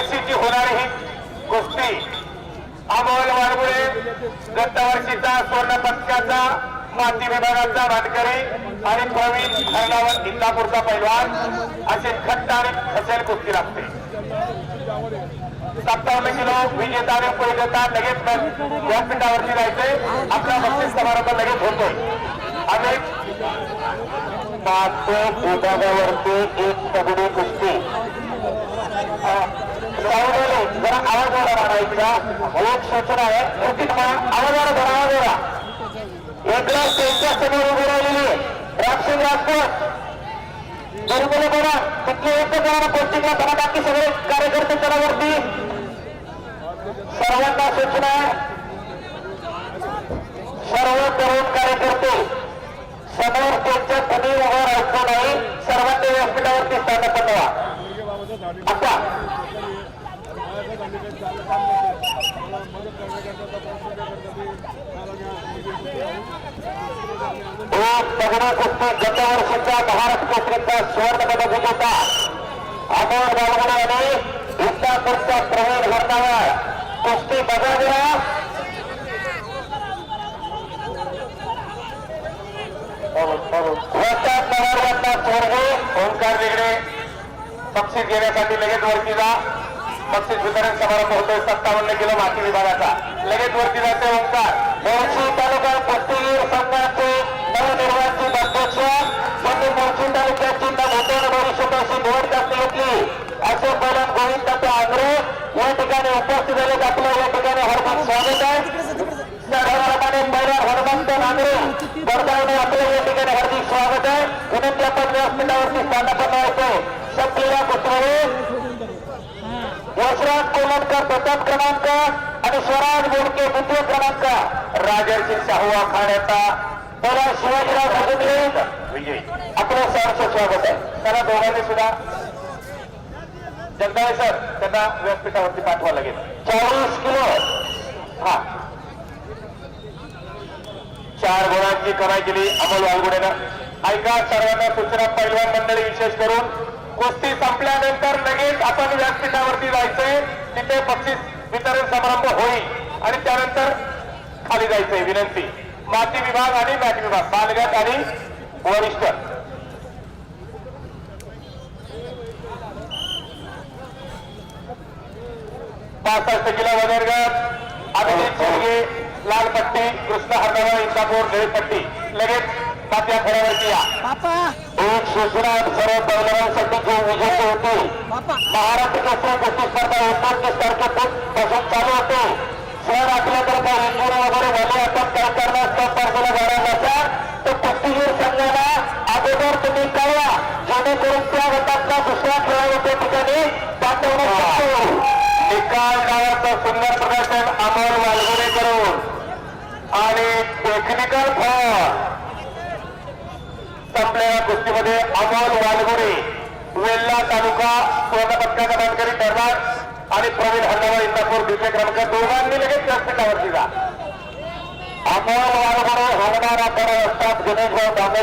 वर्षीची होणारी ही कुस्ती अमोल वाळगुळे गत वर्षीचा स्वर्ण पक्षाचा माती विभागाचा वाटकरी आणि प्रवीण हरणावर इंदापूरचा पैलवान असे खट्ट आणि खसेल कुस्ती लागते. सत्तावन्न किलो विजेता आणि उपविजेता लगेच व्यासपीठावरती जायचे. आपला बक्षीस समारंभ लगेच होतोय. अनेक पाच विभागावरती एक तगडी कुस्ती जरा आवाज वाढा मारायचा एक सूचना आहे आवाज वाढा जरा आवाज वाढा एक लाख त्यांच्यासमोर उभी राहिलेली राक्षस राजपूत बघा तिथले एक जणांना पोस्टिंगला बाकी सगळे कार्यकर्ते त्यावरती सर्वांना सूचना सर्व तरुण कार्यकर्ते समोर त्यांच्या कधी उभं राहायचं नाही सर्वांनी व्यासपीठावरती स्थान बनवा आता एक दगडा कुस्ती गत वर्षीचा महाराष्ट्र केसरीचा सुवर्ण पदक विजेता अमोल बालगुडे यांनी इंदापूरच्या प्रवीण हरणावर कुस्ती बजावला जरा वस्ताद बक्षीस घेण्यासाठी लगेच वरती जा. बक्षीस वितरण समारंभ होतोय सत्तावन्न किलो माती विभागाचा. लगेच वरती जाते ओंकार. मोर्शी तालुका कुस्तीगीर संघाचे नवनिर्वाचित अध्यक्ष त्यांनी मोर्शी तालुक्याची भूषण भविष्यताशी निवड करण्यात घेतली असे बोलून गोविंद दत्त आंग्रे या ठिकाणी उपस्थित झाले आपलं या ठिकाणी हार्दिक स्वागत आहे. त्याप्रमाणे पैरार हनुमंत नांगरे बडगावने आपलं या ठिकाणी हार्दिक स्वागत आहे. विनंती आपण व्यासपीठावरती स्थानापन्न होतो. संपलेल्या कुसरे यशराज कोलटकर प्रथम क्रमांक आणि स्वराज बोडके द्वितीय क्रमांक. राजर्षी शाहू आखाड्याचा. मला शिवाजीराव भजनले विजय आपलं सहर्ष स्वागत आहे. त्याला दोघांनी सुद्धा. जगदाळे सर त्यांना व्यासपीठावरती पाठवा लागेल चाळीस किलो. हा. चार गुणांची कमाई केली अमोल वालगुडेनं. ऐका सर्वांना सूचना पैलवान मंडळी विशेष करून गोष्टी संपल्यानंतर लगेच आपण व्यासपीठावरती जायचंय. तिथे बक्षीस वितरण समारंभ होईल. आणि त्यानंतर खाली जायचंय विनंती. माती विभाग आणि मॅट विभाग बालगट आणि वरिष्ठ. पासष्ट किलो वजनगट अभिजित शिर्गे लाल पट्टी कृष्ण हरणावा इंदापूर निळी लगेच मात्या खेळावरती या. एक सूचना सर्व पैलवानांसाठी जो विजेते होते. महाराष्ट्र केसरी कुस्ती स्पर्धा एकोणतीस तारखेपासून चालू होते. सर आपल्याकडे काही इंजुरी वगैरे झाली. आपण काय करणार तारखेला जाणार नसाल तर कुस्तीगीर संघाला अगोदर तुम्ही कळवा. जेणेकरून त्या गटातला दुसऱ्या खेळाडूच्या ठिकाणी पाठवण्यात. निकाल गावाचं सुंदर प्रदर्शन अमोल वालगुडे करून आणि टेक्निकल फॉल संपलेल्या गोष्टीमध्ये अमोल वालगुडे वेल्ला तालुका स्वर्ण पदकाचा मानकरी ठरणार आणि प्रवीण हल्लावा इंदापूर द्वितीय क्रमांक दोघांनी लगेच व्यासपीठावरती जा. अमोल वालगुडे होणारा खरं असतात गणेशभाऊ दामोदर